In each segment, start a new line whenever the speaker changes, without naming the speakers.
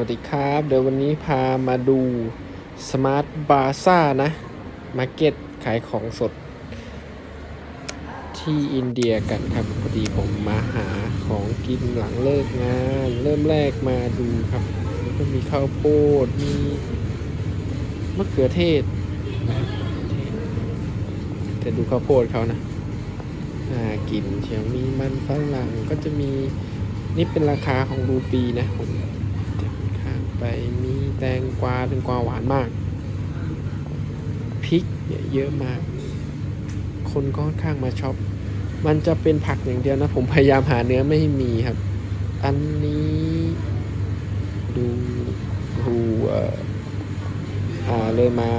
วัสดีครับ เดี๋ยววันนี้พามาดูสมาร์ทบาซ่านะมาร์เก็ตขายของสด ที่อินเดียกันครับพอดีผมมาหาของกินหลังเลิกงาน เริ่มแรกมาดูครับก็มีข้าวโพดมีมะเขือเทศแต่ดูข้าวโพดเขานะน่ากินเชียวมีมันฝรั่งก็จะมีนี่เป็นราคาของรูปีนะผม ไปมีแตงกวาแตงกวาหวานมากพริกเนี่ยเยอะมาก คนก็ค่อนข้างมาช็อป มันจะเป็นผักอย่างเดียวนะ ผมพยายามหาเนื้อไม่ให้มีครับ อันนี้ดูดูเอ่าเลยมา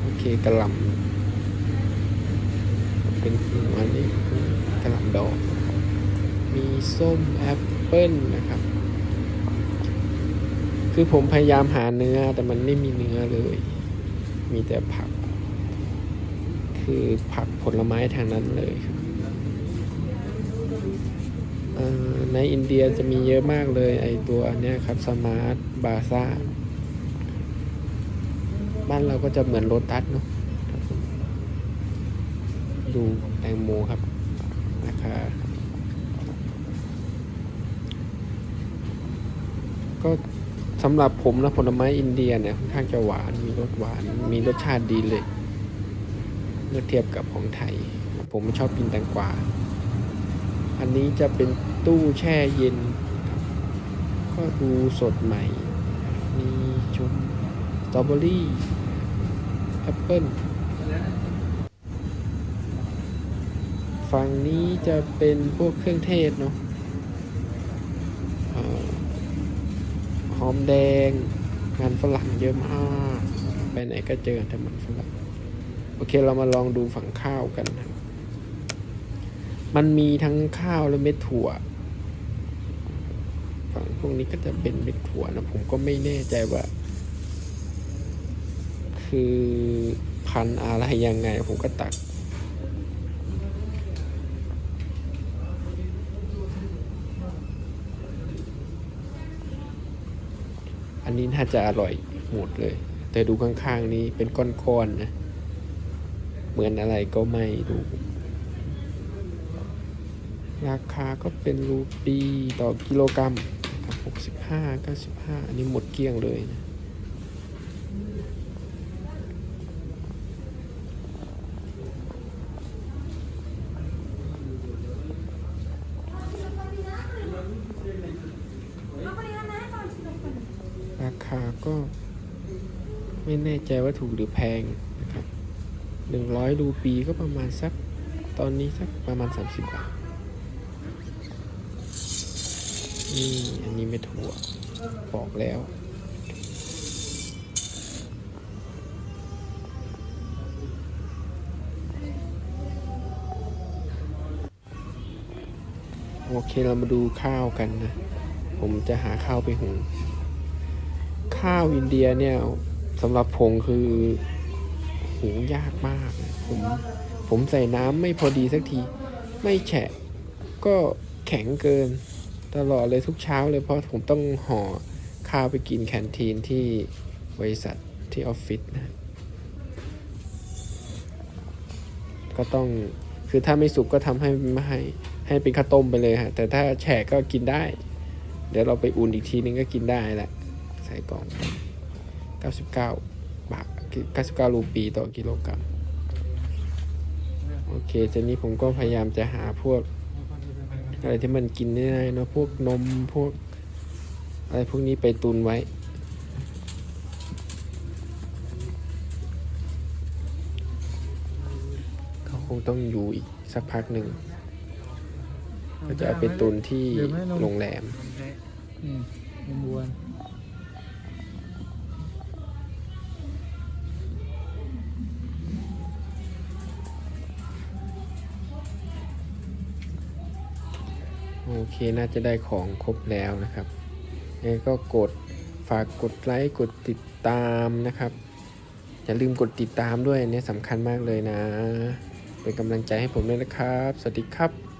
โอเคกระหลำเป็นอันนี้กระหลำดอก มีส้มแอปเปิ้ลนะครับ คือผมพยายามหาเนื้อแต่มันไม่มีเนื้อเลย มีแต่ผัก คือผักผลไม้ทางนั้นเลยครับเในอินเดียจะมีเยอะมากเลยไอตัวเนี้ยครับสมาร์ทบาซ่าบ้านเราก็จะเหมือนโรตัสเนาะดูแตงโมครับราคาก็ สำหรับผมนะผลไม้อินเดียเนี่ยค่อนข้างจะหวานมีรสหวาน มีรสชาติดีเลยเมื่อเทียบกับของไทย ผมชอบกินแตงกวาอันนี้จะเป็นตู้แช่เย็น ก็ดูสดใหม่ มีชมสตรอเบอรี่แอปเปิ้ลฝั่งนี้จะเป็นพวกเครื่องเทศเนาะ อมแดง งานฝรั่งเยอะมากไปไหนก็เจอแต่มันฝรั่งโอเคเรามาลองดูฝั่งข้าวกันนะมันมีทั้งข้าวและเม็ดถั่ว ฝั่งพวกนี้ก็จะเป็นเม็ดถั่วนะผมก็ไม่แน่ใจว่า คือพันอะไรยังไง ผมก็ตัก อันนี้น่าจะอร่อยหมดเลย แต่ดูข้างๆนี้เป็นก้อนๆนะ เหมือนอะไรก็ไม่ดู ราคาก็เป็นรูปีต่อกิโลกรัมหกสิบ65 95 อันนี้หมดเกลี้ยงเลยนะ ราก็ไม่แน่ใจว่าถูกหรือแพงนะครับหนึ่งร้อยรูปีก็ประมาณสักตอนนี้สักประมาณ 30 บาท นี่ อันนี้ไม่ถั่วบอกแล้ว โอเคเรามาดูข้าวกันนะ ผมจะหาข้าวไปหุง ข้าวอินเดียเนี่ยสำหรับผมคือหุงยากมาก ผมผมใส่น้ำไม่พอดีสักที ไม่แฉะ ก็แข็งเกิน ตลอดเลยทุกเช้าเลยเพราะผมต้องห่อข้าวไปกินแคนทีนที่บริษัทที่ออฟฟิศนะก็ต้องคือถ้าไม่สุกก็ทำให้ไม่ให้ให้เป็นข้าวต้มไปเลยฮะแต่ถ้าแฉะก็กินได้ เดี๋ยวเราไปอุ่นอีกทีนึงก็กินได้แหละ ส่กล่อง 99 บาท 99 รูปีต่อกิโลกรัม โอเคทีนี้ผมก็พยายามจะหาพวก อะไรที่มันกินได้เนอะพวกนม พวก อะไรพวกนี้ไปตุนไว้เขาคงต้องอยู่อีกสักพักหนึ่งก็จะเอาไปตุนที่โรงแรม
นี่นมวัว
โอเคน่าจะได้ของครบแล้วนะครับยังไงก็กดฝากกดไลค์กดติดตามนะครับอย่าลืมกดติดตามด้วยอันเนี่ยสำคัญมากเลยนะ เป็นกำลังใจให้ผมด้วยนะครับ สวัสดีครับ